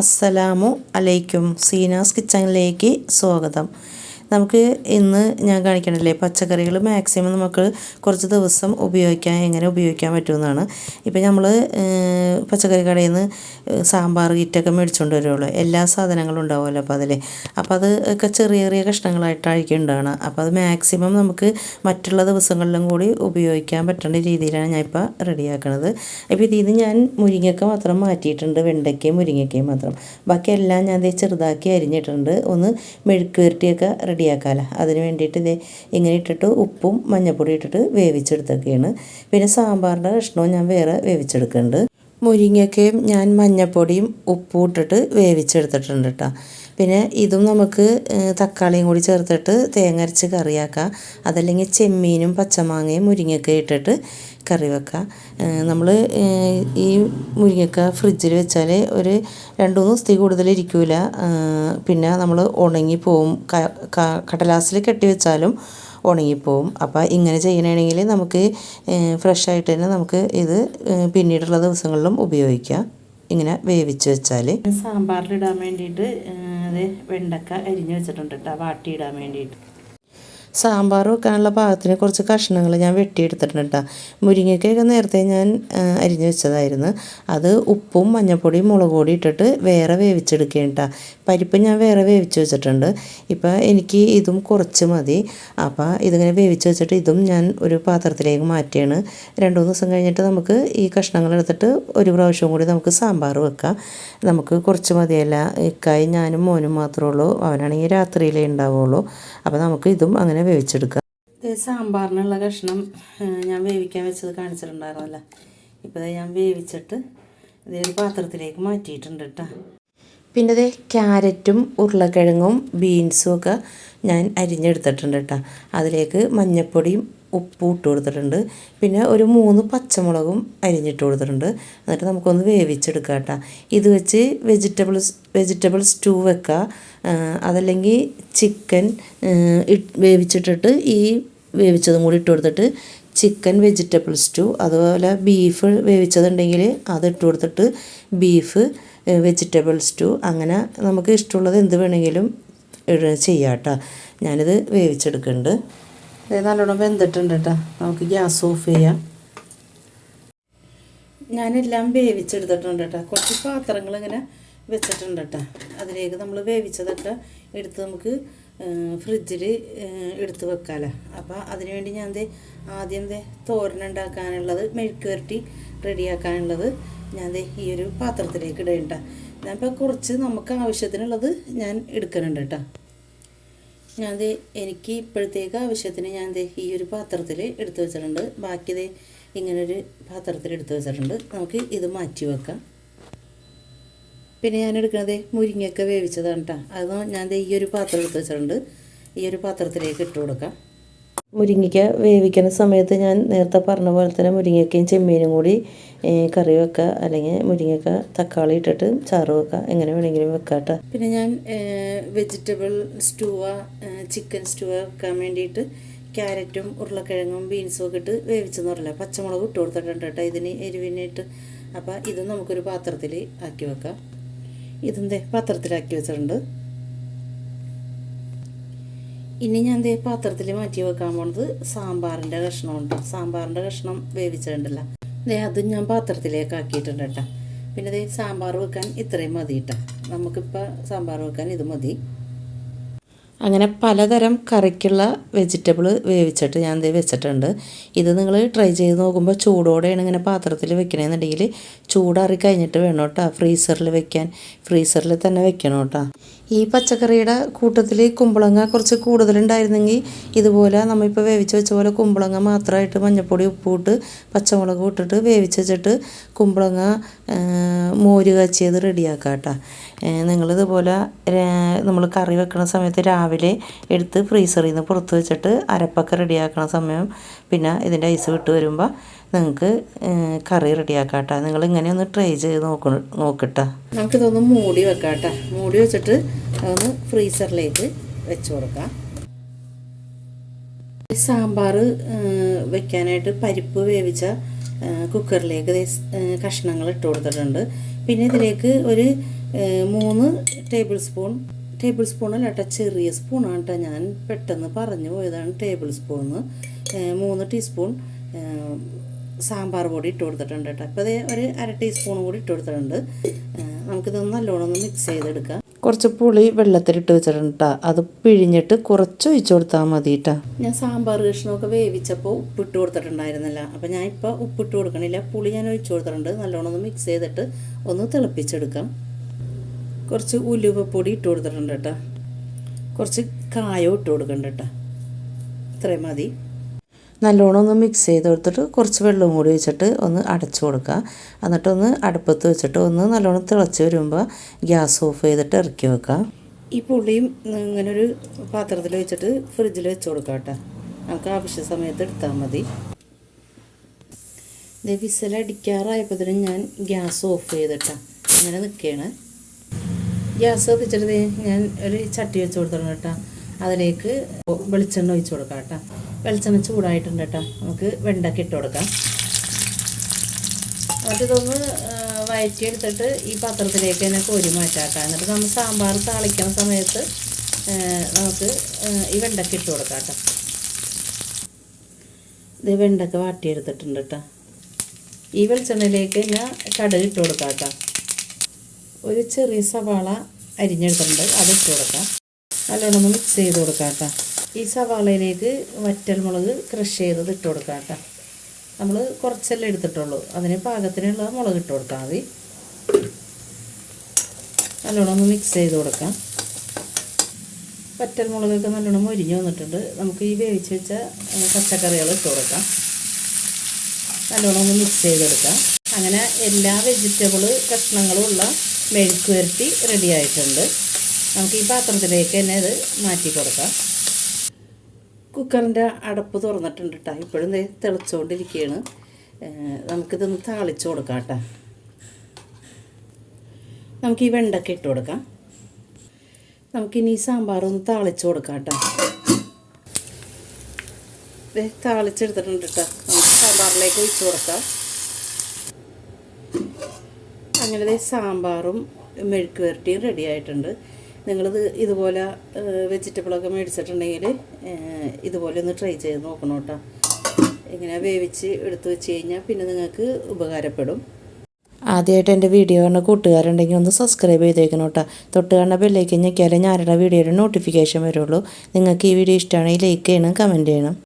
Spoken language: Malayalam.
അസ്സലാമു അലൈക്കും. സീനാസ് കിച്ചണിലേക്ക് സ്വാഗതം. നമുക്ക് ഇന്ന് ഞാൻ കാണിക്കണല്ലേ പച്ചക്കറികൾ മാക്സിമം നമുക്ക് കുറച്ച് ദിവസം ഉപയോഗിക്കാൻ എങ്ങനെ ഉപയോഗിക്കാൻ പറ്റുമെന്നാണ്. ഇപ്പം നമ്മൾ പച്ചക്കറി കടയിൽ നിന്ന് സാമ്പാർ കിറ്റൊക്കെ മേടിച്ചുകൊണ്ട് വരുള്ളൂ എല്ലാ സാധനങ്ങളും ഉണ്ടാവുമല്ലോ അപ്പോൾ അതിൽ അപ്പോൾ അത് ഒക്കെ ചെറിയ ചെറിയ കഷ്ണങ്ങളായിട്ടായിരിക്കും ഉണ്ടാവണം അപ്പോൾ അത് മാക്സിമം നമുക്ക് മറ്റുള്ള ദിവസങ്ങളിലും കൂടി ഉപയോഗിക്കാൻ പറ്റുന്ന രീതിയിലാണ് ഞാൻ ഇപ്പോൾ റെഡിയാക്കണത്. അപ്പോൾ ഇതിൽ നിന്ന് ഞാൻ മുരിങ്ങയ്ക്ക മാത്രം മാറ്റിയിട്ടുണ്ട്. വെണ്ടയ്ക്കയും മുരിങ്ങയ്ക്കയും മാത്രം. ബാക്കി എല്ലാം ഞാൻ ചെറുതാക്കി അരിഞ്ഞിട്ടുണ്ട്. ഒന്ന് മെഴുക്ക് വരട്ടിയൊക്കെ റെഡിയാക്കാമല്ലോ അതിന് വേണ്ടിയിട്ട് ഇത് ഇങ്ങനെ ഇട്ടിട്ട് ഉപ്പും മഞ്ഞൾപ്പൊടി ഇട്ടിട്ട് വേവിച്ചെടുത്തൊക്കെയാണ്. പിന്നെ സാമ്പാറിന്റെ കഷ്ണവും ഞാൻ വേറെ വേവിച്ചെടുക്കുന്നുണ്ട്. മുരിങ്ങയ്ക്കയും ഞാൻ മഞ്ഞൾപ്പൊടിയും ഉപ്പും ഇട്ടിട്ട് വേവിച്ചെടുത്തിട്ടുണ്ട് കേട്ടോ. പിന്നെ ഇതും നമുക്ക് തക്കാളിയും കൂടി ചേർത്തിട്ട് തേങ്ങ അരച്ച് കറിയാക്കാം. അതല്ലെങ്കിൽ ചെമ്മീനും പച്ചമാങ്ങയും മുരിങ്ങക്ക ഇട്ടിട്ട് കറി വെക്കാം. നമ്മൾ ഈ മുരിങ്ങക്ക ഫ്രിഡ്ജിൽ വെച്ചാൽ ഒരു രണ്ട് മൂന്ന് ദിവസത്തിൽ കൂടുതൽ ഇരിക്കില്ല പിന്നെ നമ്മൾ ഉണങ്ങി പോവും. ക- ക- കടലാസിൽ കെട്ടി വെച്ചാലും ഉണങ്ങിപ്പോവും അപ്പോൾ ഇങ്ങനെ ചെയ്യണമെങ്കിൽ നമുക്ക് ഫ്രഷ് ആയിട്ട് തന്നെ നമുക്ക് ഇത് പിന്നീടുള്ള ദിവസങ്ങളിലും ഉപയോഗിക്കാം. ഇങ്ങനെ വേവിച്ച് വെച്ചാൽ സാമ്പാറിലിടാൻ വേണ്ടിയിട്ട് വെണ്ടക്ക അരിഞ്ഞ് വെച്ചിട്ടുണ്ട് കേട്ടോ. വാട്ടിയിടാൻ വേണ്ടിയിട്ട്. സാമ്പാർ വെക്കാനുള്ള പാകത്തിന് കുറച്ച് കഷ്ണങ്ങൾ ഞാൻ വെട്ടിയെടുത്തിട്ടുണ്ട് മുരിങ്ങയ്ക്കൊക്കെ നേരത്തെ ഞാൻ അരിഞ്ഞു വെച്ചതായിരുന്നു. അത് ഉപ്പും മഞ്ഞൾപ്പൊടിയും മുളക് പൊടി ഇട്ടിട്ട് വേറെ വേവിച്ചെടുക്കുകയാണ് കേട്ടോ. പരിപ്പ് ഞാൻ വേറെ വേവിച്ച് വെച്ചിട്ടുണ്ട്. ഇപ്പോൾ എനിക്ക് ഇതും കുറച്ച് മതി. അപ്പോൾ ഇതിങ്ങനെ വേവിച്ച് വെച്ചിട്ട് ഇതും ഞാൻ ഒരു പാത്രത്തിലേക്ക് മാറ്റിയാണ് രണ്ടു മൂന്ന് ദിവസം കഴിഞ്ഞിട്ട് നമുക്ക് ഈ കഷ്ണങ്ങൾ എടുത്തിട്ട് ഒരു പ്രാവശ്യം കൂടി നമുക്ക് സാമ്പാർ വെക്കാം. നമുക്ക് കുറച്ച് മതിയല്ല. ഇക്കായി ഞാനും മോനും മാത്രമേ ഉള്ളൂ. അവനാണെങ്കിൽ രാത്രിയിലേ ഉണ്ടാവുള്ളൂ. അപ്പോൾ നമുക്ക് ഇതും അങ്ങനെ വേവിച്ചെടുക്കാം. സാമ്പാറിനുള്ള കഷ്ണം ഞാൻ വേവിക്കാൻ വെച്ചത് കാണിച്ചിട്ടുണ്ടായിരുന്നല്ലോ. ഇപ്പോൾ ഞാൻ വേവിച്ചിട്ട് ഇതേ ഒരു പാത്രത്തിലേക്ക് മാറ്റിയിട്ടുണ്ട് കേട്ടോ പിന്നെ അതേ ക്യാരറ്റും ഉരുളക്കിഴങ്ങും ബീൻസും ഒക്കെ ഞാൻ അരിഞ്ഞെടുത്തിട്ടുണ്ട് കേട്ടോ അതിലേക്ക് മഞ്ഞൾപ്പൊടിയും ഉപ്പും ഇട്ട് കൊടുത്തിട്ടുണ്ട്. പിന്നെ ഒരു മൂന്ന് പച്ചമുളകും അരിഞ്ഞിട്ട് കൊടുത്തിട്ടുണ്ട്. എന്നിട്ട് നമുക്കൊന്ന് വേവിച്ചെടുക്കാം കേട്ടോ. ഇത് വെച്ച് വെജിറ്റബിൾസ് വെജിറ്റബിൾ സ്റ്റൂ വെക്കുക അതല്ലെങ്കിൽ ചിക്കൻ വേവിച്ചിട്ടിട്ട് ഈ വേവിച്ചതും കൂടി ഇട്ട് കൊടുത്തിട്ട് ചിക്കൻ വെജിറ്റബിൾ സ്റ്റൂ അതുപോലെ ബീഫ് വേവിച്ചതുണ്ടെങ്കിൽ അത് ഇട്ട് കൊടുത്തിട്ട് ബീഫ് വെജിറ്റബിൾ സ്റ്റൂ അങ്ങനെ നമുക്ക് ഇഷ്ടമുള്ളത് എന്ത് വേണമെങ്കിലും ചെയ്യാം കേട്ടോ. ഞാനിത് വേവിച്ചെടുക്കുന്നുണ്ട്. ഇത് നല്ലോണം വെന്തിട്ടുണ്ട് കേട്ടോ നമുക്ക് ഗ്യാസ് ഓഫ് ചെയ്യാം. ഞാനെല്ലാം വേവിച്ചെടുത്തിട്ടുണ്ട് കേട്ടോ കുറച്ച് പാത്രങ്ങൾ ഇങ്ങനെ വെച്ചിട്ടുണ്ട് കേട്ടോ അതിലേക്ക് നമ്മൾ വേവിച്ചതൊക്കെ എടുത്ത് നമുക്ക് ഫ്രിഡ്ജിൽ എടുത്ത് വെക്കാമല്ലോ അപ്പോൾ അതിനുവേണ്ടി ഞാൻ ദേ ആദ്യം ദേ തോരൻ ഉണ്ടാക്കാനുള്ളത് മെഴുക്ക് വരട്ടി റെഡിയാക്കാനുള്ളത് ഞാൻ ദേ ഈ ഒരു പാത്രത്തിലേക്ക് ഇടേണ്ട. ഞാനിപ്പോൾ കുറച്ച് നമുക്ക് ആവശ്യത്തിനുള്ളത് ഞാൻ എടുക്കുന്നുണ്ട് കേട്ടോ ഞാൻ എനിക്ക് ഇപ്പോഴത്തേക്ക് ആവശ്യത്തിന് ദേ ഈ ഒരു പാത്രത്തിൽ എടുത്തു വെച്ചിട്ടുണ്ട്. ബാക്കി ദേ ഇങ്ങനൊരു പാത്രത്തിൽ എടുത്തു വെച്ചിട്ടുണ്ട്. നമുക്ക് ഇത് മാറ്റി വെക്കാം. പിന്നെ ഞാൻ എടുക്കുന്നത് മുരിങ്ങയൊക്കെ വേവിച്ചതാണ് കേട്ടോ അത് ഞാൻ ഈ ഒരു പാത്രം എടുത്ത് വെച്ചിട്ടുണ്ട്. ഈ ഒരു പാത്രത്തിലേക്ക് ഇട്ട് കൊടുക്കാം. മുരിങ്ങയ്ക്ക വേവിക്കുന്ന സമയത്ത് ഞാൻ നേരത്തെ പറഞ്ഞ പോലെ തന്നെ മുരിങ്ങയ്ക്കയും ചെമ്മീനും കൂടി കറി വെക്കുക അല്ലെങ്കിൽ മുരിങ്ങയ്ക്ക തക്കാളി ഇട്ടിട്ട് ചാറ് വെക്കുക എങ്ങനെ വേണമെങ്കിലും വെക്കാം കേട്ടോ. പിന്നെ ഞാൻ വെജിറ്റബിൾ സ്റ്റൂവ ചിക്കൻ സ്റ്റൂവ വെക്കാൻ വേണ്ടിയിട്ട് ക്യാരറ്റും ഉരുളക്കിഴങ്ങും ബീൻസും ഒക്കെ ഇട്ട് വേവിച്ചെന്ന് പറഞ്ഞില്ല. പച്ചമുളക് ഇട്ട് കൊടുത്തിട്ടുണ്ട് കേട്ടോ. ഇതിന് എരിവിനായിട്ട്. അപ്പോൾ ഇത് നമുക്കൊരു പാത്രത്തിൽ ആക്കി വെക്കാം. ഇതെന്തേ? പാത്രത്തിലാക്കി വെച്ചിട്ടുണ്ട്. ഇനി ഞാൻ ദേ പാത്രത്തിൽ മാറ്റി വെക്കാൻ പോണത് സാമ്പാറിന്റെ കഷ്ണമുണ്ട് സാമ്പാറിന്റെ കഷ്ണം വേവിച്ചിട്ടുണ്ടല്ലോ. ദേ അതും ഞാൻ പാത്രത്തിലേക്ക് ആക്കിയിട്ടുണ്ട് കേട്ടോ. പിന്നെ ദേ സാമ്പാർ വെക്കാൻ ഇത്രയും മതി കേട്ടോ. നമുക്കിപ്പോൾ സാമ്പാർ വെക്കാൻ ഇത് മതി. അങ്ങനെ പലതരം കറിക്കുള്ള വെജിറ്റബിൾ വേവിച്ചിട്ട് ഞാൻ ദേ വെച്ചിട്ടുണ്ട്. ഇത് നിങ്ങൾ ട്രൈ ചെയ്ത് നോക്കുമ്പോൾ ചൂടോടെയാണ് ഇങ്ങനെ പാത്രത്തിൽ വെക്കണമെന്നുണ്ടെങ്കിൽ ചൂടാറി കഴിഞ്ഞിട്ട് വേണം കേട്ടോ ഫ്രീസറിൽ വെക്കാൻ. ഫ്രീസറിൽ തന്നെ വെക്കണം കേട്ടോ ഈ പച്ചക്കറിയുടെ കൂട്ടത്തിൽ കുമ്പളങ്ങ കുറച്ച് കൂടുതലുണ്ടായിരുന്നെങ്കിൽ ഇതുപോലെ നമ്മളിപ്പോൾ വേവിച്ച് വെച്ച പോലെ കുമ്പളങ്ങ മാത്രമായിട്ട് മഞ്ഞൾപ്പൊടി ഉപ്പിട്ട് പച്ചമുളക് ഇട്ടിട്ട് വേവിച്ച് വെച്ചിട്ട് കുമ്പളങ്ങ മോര് കാച്ചിയത് റെഡിയാക്കാം കേട്ടോ നിങ്ങളിതുപോലെ നമ്മൾ കറി വെക്കുന്ന സമയത്ത് രാവിലെ എടുത്ത് ഫ്രീസറിൽ നിന്ന് പുറത്ത് വെച്ചിട്ട് അരപ്പൊക്കെ റെഡിയാക്കണ സമയം പിന്നെ ഇതിന്റെ ഐസ് വിട്ട് വരുമ്പോൾ നിങ്ങൾക്ക് കറി റെഡിയാക്കാം കേട്ടോ നിങ്ങൾ ഇങ്ങനെ ഒന്ന് ട്രൈ ചെയ്ത് നോക്ക നോക്കട്ടെ. നമുക്കിതൊന്ന് മൂടി വെക്കാം കേട്ടോ മൂടി വെച്ചിട്ട് അതൊന്ന് ഫ്രീസറിലേക്ക് വെച്ച് കൊടുക്കാം. സാമ്പാർ വെക്കാനായിട്ട് പരിപ്പ് വേവിച്ച കുക്കറിലേക്ക് കഷ്ണങ്ങൾ ഇട്ട് കൊടുത്തിട്ടുണ്ട്. പിന്നെ ഇതിലേക്ക് ഒരു മൂന്ന് ടേബിൾ സ്പൂൺ ടേബിൾ സ്പൂൺ അല്ല കേട്ടോ. ചെറിയ സ്പൂണാണ് കേട്ടോ ഞാൻ പെട്ടെന്ന് പറഞ്ഞു പോയതാണ് ടേബിൾ സ്പൂണ്. മൂന്ന് ടീസ്പൂൺ സാമ്പാർ പൊടി ഇട്ട് കൊടുത്തിട്ടുണ്ട് കേട്ടോ. അപ്പോൾ അതേ ഒരു അര ടീസ്പൂൺ കൂടി ഇട്ട് കൊടുത്തിട്ടുണ്ട്. നമുക്കിതൊന്ന് നല്ലോണം ഒന്ന് മിക്സ് ചെയ്തെടുക്കാം. കുറച്ച് പുളി വെള്ളത്തിലിട്ട് വെച്ചിട്ടുണ്ട് കേട്ടോ. അത് പിഴിഞ്ഞിട്ട് കുറച്ച് ഒഴിച്ചു കൊടുത്താൽ മതി കേട്ടോ. ഞാൻ സാമ്പാർ കഷ്ണമൊക്കെ വേവിച്ചപ്പോൾ ഉപ്പിട്ട് കൊടുത്തിട്ടുണ്ടായിരുന്നില്ല. അപ്പോൾ ഞാൻ ഇപ്പോൾ ഉപ്പിട്ട് കൊടുക്കണില്ല. പുളി ഞാൻ ഒഴിച്ചു കൊടുത്തിട്ടുണ്ട്. നല്ലോണം ഒന്ന് മിക്സ് ചെയ്തിട്ട് ഒന്ന് തിളപ്പിച്ചെടുക്കാം. കുറച്ച് ഉലുവപ്പൊടി ഇട്ട് കൊടുത്തിട്ടുണ്ട് കേട്ടോ. കുറച്ച് കായോ ഇട്ട് കൊടുക്കണ്ട കേട്ടോ. ഇത്രയും മതി. നല്ലോണം ഒന്ന് മിക്സ് ചെയ്ത് കൊടുത്തിട്ട് കുറച്ച് വെള്ളവും കൂടി വെച്ചിട്ട് ഒന്ന് അടച്ചു കൊടുക്കുക. എന്നിട്ടൊന്ന് അടുപ്പത്ത് വെച്ചിട്ട് ഒന്ന് നല്ലോണം തിളച്ച് വരുമ്പോൾ ഗ്യാസ് ഓഫ് ചെയ്തിട്ട് ഇറക്കി വെക്കുക. ഈ പുളിയും ഇങ്ങനെ ഒരു പാത്രത്തിൽ വെച്ചിട്ട് ഫ്രിഡ്ജിൽ വെച്ച് കൊടുക്കുക കേട്ടോ. നമുക്ക് ആവശ്യ സമയത്ത് എടുത്താൽ മതി. ഇത് വിസലടിക്കാറായപ്പോഴത്തേനും ഞാൻ ഗ്യാസ് ഓഫ് ചെയ്തിട്ടാണ് അങ്ങനെ നിൽക്കുകയാണ്. ഗ്യാസ് കത്തിച്ചിട്ട് ഞാൻ ഒരു ചട്ടി വെച്ച് കൊടുത്തോളും കേട്ടോ. അതിലേക്ക് വെളിച്ചെണ്ണ ഒഴിച്ച് കൊടുക്കാം കേട്ടോ. വെളിച്ചെണ്ണ ചൂടായിട്ടുണ്ട് കേട്ടോ. നമുക്ക് വെണ്ടയ്ക്ക ഇട്ട് കൊടുക്കാം. എന്നിട്ട് ഇതൊന്ന് വയറ്റിയെടുത്തിട്ട് ഈ പാത്രത്തിലേക്ക് തന്നെ കോരി മാറ്റാം കേട്ടോ എന്നിട്ട് നമ്മൾ സാമ്പാർ താളിക്കുന്ന സമയത്ത് നമുക്ക് ഈ വെണ്ടയ്ക്ക ഇട്ട് കൊടുക്കാം കേട്ടോ. ഇത് വെണ്ടയ്ക്ക വാട്ടിയെടുത്തിട്ടുണ്ട് കേട്ടോ. ഈ വെളിച്ചെണ്ണയിലേക്ക് ഞാൻ കടുക് കൊടുക്കാം കേട്ടോ. ഒരു ചെറിയ സവാള അരിഞ്ഞെടുത്തിട്ടുണ്ട്. അത് ഇട്ട് കൊടുക്കാം. നല്ലോണം ഒന്ന് മിക്സ് ചെയ്ത് കൊടുക്കാം കേട്ടോ. ഈ സവാളയിലേക്ക് വറ്റൽമുളക് ക്രഷ് ചെയ്തത് ഇട്ട് കൊടുക്കാം കേട്ടോ. നമ്മൾ കുറച്ചല്ലേ എടുത്തിട്ടുള്ളൂ. അതിന് പാകത്തിനുള്ള മുളക് ഇട്ട് കൊടുത്താൽ മതി. നല്ലോണം ഒന്ന് മിക്സ് ചെയ്ത് കൊടുക്കാം. വറ്റൽമുളകൊക്കെ നല്ലോണം മൊരിഞ്ഞ് വന്നിട്ടുണ്ട്. നമുക്ക് ഈ വേവിച്ച് വെച്ച പച്ചക്കറികൾ ഇട്ട് കൊടുക്കാം. നല്ലോണം ഒന്ന് മിക്സ് ചെയ്ത് ചെയ്തെടുക്കാം അങ്ങനെ എല്ലാ വെജിറ്റബിൾ കഷ്ണങ്ങളും ഉള്ള മെഴുക്ക് റെഡി ആയിട്ടുണ്ട്. നമുക്ക് ഈ പാത്രത്തിലേക്ക് തന്നെ ഇത് മാറ്റി കൊടുക്കാം. കുക്കറിന്റെ അടപ്പ് തുറന്നിട്ടുണ്ട് കേട്ടോ ഇപ്പോഴും തിളച്ചുകൊണ്ടിരിക്കുകയാണ് നമുക്കിതൊന്ന് താളിച്ചു കൊടുക്കാം കേട്ടോ നമുക്ക് ഈ വെണ്ടക്ക ഇട്ട് കൊടുക്കാം. നമുക്കിനി ഈ സാമ്പാർ ഒന്ന് താളിച്ച് കൊടുക്കാം കേട്ടോ താളിച്ചെടുത്തിട്ടുണ്ട് കേട്ടോ നമുക്ക് സാമ്പാറിലേക്ക് ഒഴിച്ചു കൊടുക്കാം. അങ്ങനെ സാമ്പാറും മെഴുക്ക് വരട്ടിയും റെഡി ആയിട്ടുണ്ട്. നിങ്ങളിത് ഇതുപോലെ വെജിറ്റബിളൊക്കെ മേടിച്ചിട്ടുണ്ടെങ്കിൽ ഇതുപോലെ ഒന്ന് ട്രൈ ചെയ്ത് നോക്കണം കേട്ടോ. ഇങ്ങനെ വേവിച്ച് എടുത്ത് വെച്ച് കഴിഞ്ഞാൽ പിന്നെ നിങ്ങൾക്ക് ഉപകാരപ്പെടും. ആദ്യമായിട്ട് എന്റെ വീഡിയോ കാണുന്ന കൂട്ടുകാരുണ്ടെങ്കിൽ ഒന്ന് സബ്സ്ക്രൈബ് ചെയ്തേക്കണം കേട്ടോ. തൊട്ട് കാണുന്ന ബെല്ലേക്ക് ഞെക്കിയാലേ ഞാനുള്ള വീഡിയോയുടെ നോട്ടിഫിക്കേഷൻ വരുള്ളൂ. നിങ്ങൾക്ക് ഈ വീഡിയോ ഇഷ്ടമാണെങ്കിൽ ലൈക്ക് ചെയ്യണം കമന്റ് ചെയ്യണം.